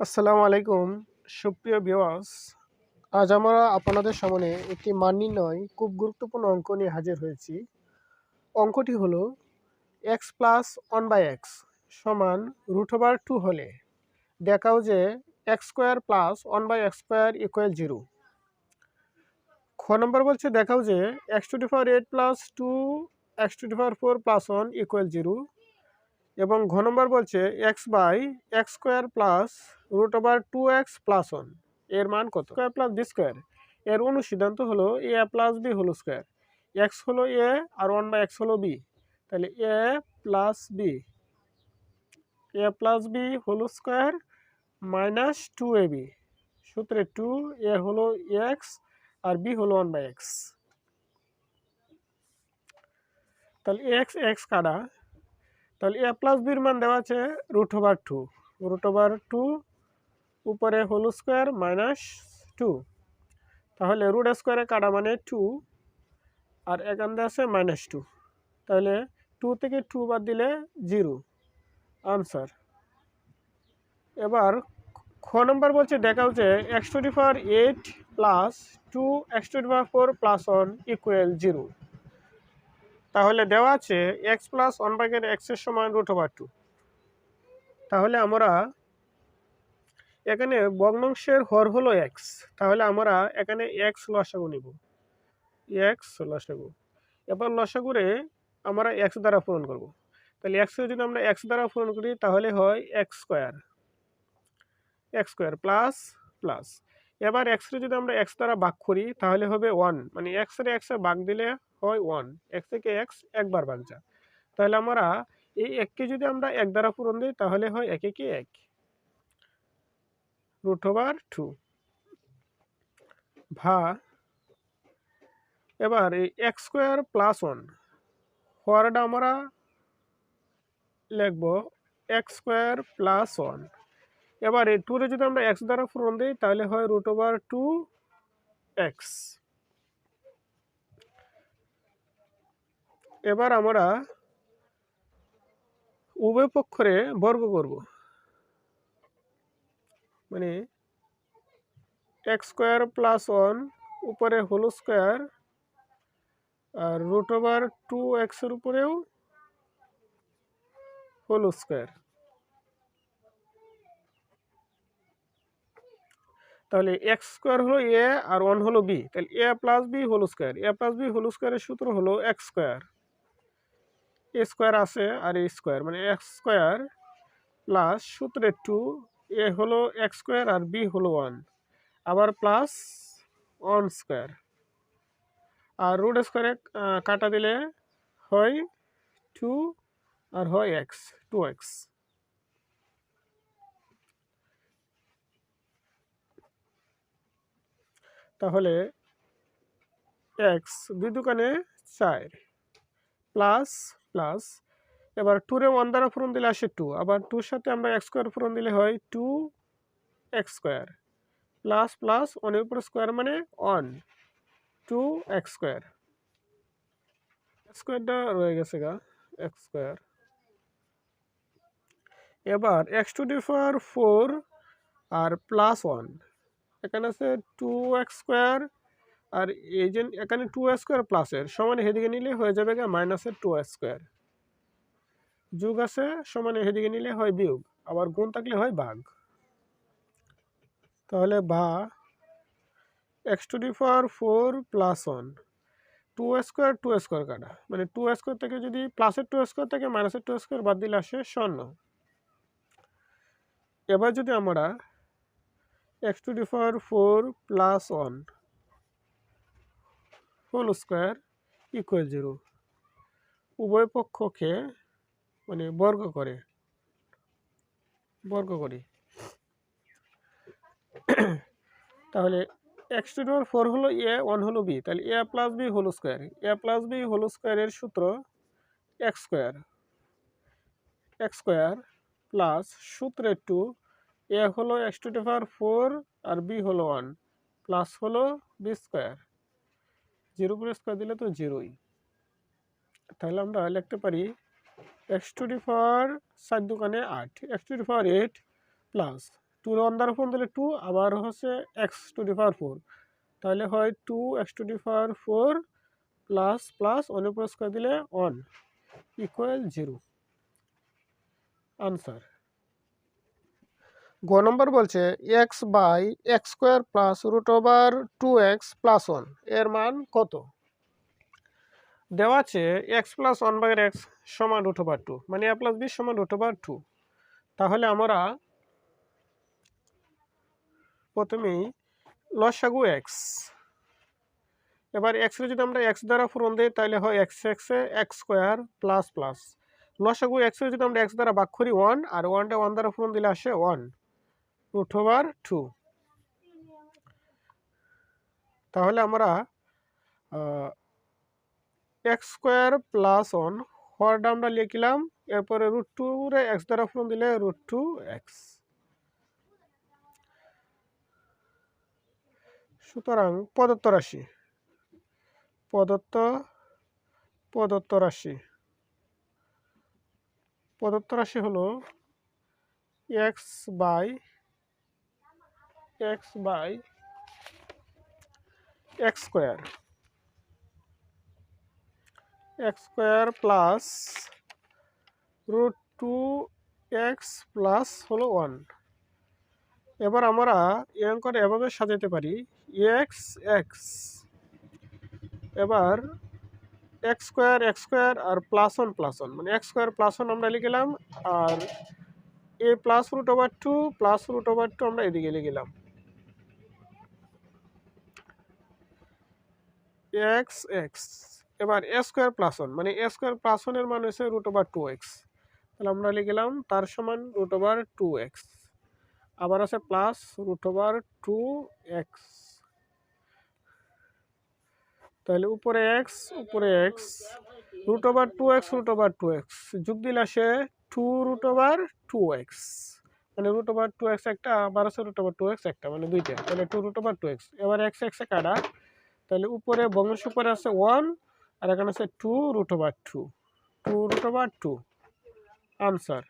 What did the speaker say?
আসসালামু আলাইকুম, সুপ্রিয় ভিউয়ার্স আজ আমরা আপনাদের সামনে একটি মান নির্ণয় খুব গুরুত্বপূর্ণ অঙ্ক নিয়ে হাজির হয়েছি। অঙ্কটি হলো X plus one by X সমান রুট ওভার টু হলে দেখাও যে X square plus one by X square equal zero খ নম্বর বলছে দেখাও যে X to the power eight plus two X to the power four plus one equal zero এবং ঘ নম্বর বলছে X by X square plus root over two X plus ওয়ানের মান কত? স্কোয়ার প্লাস বি স্কোয়ার এর অনুসিদ্ধান্ত হলো এ প্লাস বি হলো স্কোয়ার এক্স হলো এ আর ওয়ান বাই এক্স হলো বি তাহলে A plus B A plus B হলো square minus two A B সূত্রে টু এ হলো এক্স আর বি হলো ওয়ান বাই এক্স তাহলে এক্স এক্স কাটা তাহলে এ প্লাস বির মান দেওয়া আছে root over two root over two উপরে হোল স্কোয়ার মাইনাস টু তাহলে রুট স্কোয়ারে কাটা মানে টু আর এখান আছে মাইনাস টু তাহলে টু থেকে টু বাদ দিলে জিরো আনসার এবার খ নম্বর বলছে, দেখাও যে X twenty four eight plus two X twenty four four plus one equal zero তাহলে দেওয়া আছে এক্স প্লাস ওয়ান বাগের এক্সের সমান রুট ওভার টু তাহলে আমরা এখানে ভগ্নাংশের হর হলো এক্স তাহলে আমরা এখানে এক্স লসাগু নিব। এক্স লসাগু। এবার লসাগুরে আমরা এক্স দ্বারা পূরণ করব। তাহলে এক্স যদি আমরা এক্স দ্বারা পূরণ করি, তাহলে হয় X square X square plus plus এবার এক্সরে যদি আমরা এক্স দ্বারা ভাগ করি, তাহলে হবে ওয়ান মানে এক্স এক্সরে এক্সে ভাগ দিলে হয় ওয়ান এক্স থেকে এক্স একবার ভাগ যা। তাহলে আমরা এই এককে যদি আমরা এক দ্বারা পূরণ দিই, তাহলে হয় একে কি এক। রুট ওভার টু ভা। এবার এই এক্স স্কোয়ার প্লাস ওয়ান হওয়ারটা আমরা লিখব এক্স স্কোয়ার প্লাস ওয়ান এবার এই টুরে যদি আমরা এক্স দ্বারা পূরণ দিই, তাহলে হয় রুট ওভার টু এক্স এবার আমরা উভয় পক্ষরে বর্গ করব। মানে এক্স স্কোয়ার প্লাস ওয়ান উপরে হোল স্কোয়ার আর রুট ওভার টু এক্সের উপরেও হোল স্কোয়ার তাহলে এক্স স্কোয়ার হলো এ আর ওয়ান হলো বি তাহলে A plus B whole square A plus B whole স্কোয়ারের সূত্র হলো এক্স স্কোয়ার এ স্কোয়ার আছে আর এ স্কোয়ার মানে এক্স স্কোয়ার প্লাস সূত্রে টু এ হলো এক্স স্কোয়ার আর বি হলো ওয়ান আবার প্লাস ওয়ান স্কোয়ার আর রুট স্কোয়ারে কাটা দিলে হয় টু আর হয় এক্স টু এক্স তাহলে এক্স দুই দোকানে চার প্লাস প্লাস এবার টুরে ওয়ান দ্বারা পূরণ দিলে আসে টু আবার টুর সাথে আমরা এক্স স্কোয়ার পূরণ দিলে হয় two X square plus plus ওয়ানের উপরে স্কোয়ার মানে ওয়ান টু এক্স স্কোয়ার স্কোয়ারটা রয়ে গেছে গা এক্স স্কোয়ার এবার এক্স টু ডি ফোর আর প্লাস ওয়ান এখানে আছে টু এক্স স্কোয়ার আর এই যে এখানে টু এক্স স্কোয়ার প্লাসের সমানে এদিকে নিলে হয়ে যাবে গা মাইনাসের টু এক্স স্কোয়ার যোগ আছে, সমানে এদিকে নিলে হয় বিয়োগ, আবার গুণ থাকলে হয় বাঘ তাহলে বা X to the four four plus one two square two square কাটা। মানে টু স্কোয়ার থেকে যদি প্লাসের টু স্কোয়ার থেকে মাইনাসের টু স্কোয়ার বাদ দিলে আসে শূন্য। এবার যদি আমরা X to the four four plus one whole square equal zero. উভয় পক্ষকে মানে বর্গ করে। বর্গ করি। তাহলে এক্স টু ডিভার ফোর হলো এ, ওয়ান হলো বি। তাহলে A plus B whole square. A plus B whole স্কোয়ারের সূত্র X square. X square plus সূত্রের টু এ হলো X to the power four R B হলো ওয়ান, প্লাস হলো B square. Zero করে স্কোয়ার দিলে তো জিরোই। তাহলে আমরা লিখতে পারি এক্স টু ডি পাওয়ার সাত দোকানে আট, X to the eight plus two one দ্বারা ফোর দিলে টু, আবার হচ্ছে এক্স টু ডি ফোর। তাহলে হয় two X to the four plus plus উপর স্কোয়ার দিলে ওয়ান ইকুয়াল জিরো। আনসার গ নম্বর বলছে X by X square plus root over two X plus ওয়ানের মান কত? দেওয়া আছে X plus one by X সমান রুট ওভার টু মানে এ প্লাস বি সমান রুট ওভার টু তাহলে আমরা প্রথমেই লসাগু এক্স এবার এক্সের যদি আমরা এক্স দ্বারা পূরণ দিই, তাহলে হয় এক্স এক্সে এক্স স্কোয়ার প্লাস প্লাস লসাগু এক্সের যদি আমরা এক্স দ্বারা করি ওয়ান আর ওয়ানটা ওয়ান দ্বারা পূরণ দিলে আসে ওয়ান রুট ওভার টু তাহলে আমরা এক্স স্কোয়ার প্লাস ওয়ান হরটা আমরা লিখলাম, এরপরে রুট টু রে এক্স দ্বারা পূরণ দিলে রুট টু এক্স সুতরাং প্রদত্ত রাশি, প্রদত্ত প্রদত্ত রাশি প্রদত্ত রাশি হলো X by X by X square X square plus root two X plus হলো ওয়ান এবার আমরা অঙ্কটা এভাবে সাজাতে পারি। এক্স এক্স এবার এক্স স্কোয়ার এক্স স্কোয়ার আর প্লাস ওয়ান প্লাস ওয়ান মানে এক্স স্কোয়ার প্লাস ওয়ান আমরা লিখলাম আর A plus root over two plus root over two আমরা এদিকে লিখলাম। এক্স এক্স, এবার এ স্কোয়ার প্লাস ওয়ান মানে এ স্কোয়ার প্লাস ওয়ানের মান হচ্ছে রুট ওভার টু এক্স। তাহলে আমরা লিখলাম তার সমান রুট ওভার টু এক্স, আবার আছে plus root over two X. তাহলে উপরে এক্স উপরে X, root over two X, root over two X, যোগ দিলে আসে two root over two X. মানে রুট ওভার টু এক্স একটা, আবার আছে রুট ওভার টু এক্স একটা মানে দুইটা, তাহলে two root over two X, এবার এক্স এক্সে কাটা তাহলে উপরে বংশ উপরে আছে ওয়ান আর এখানে আছে two root over two two root over two answer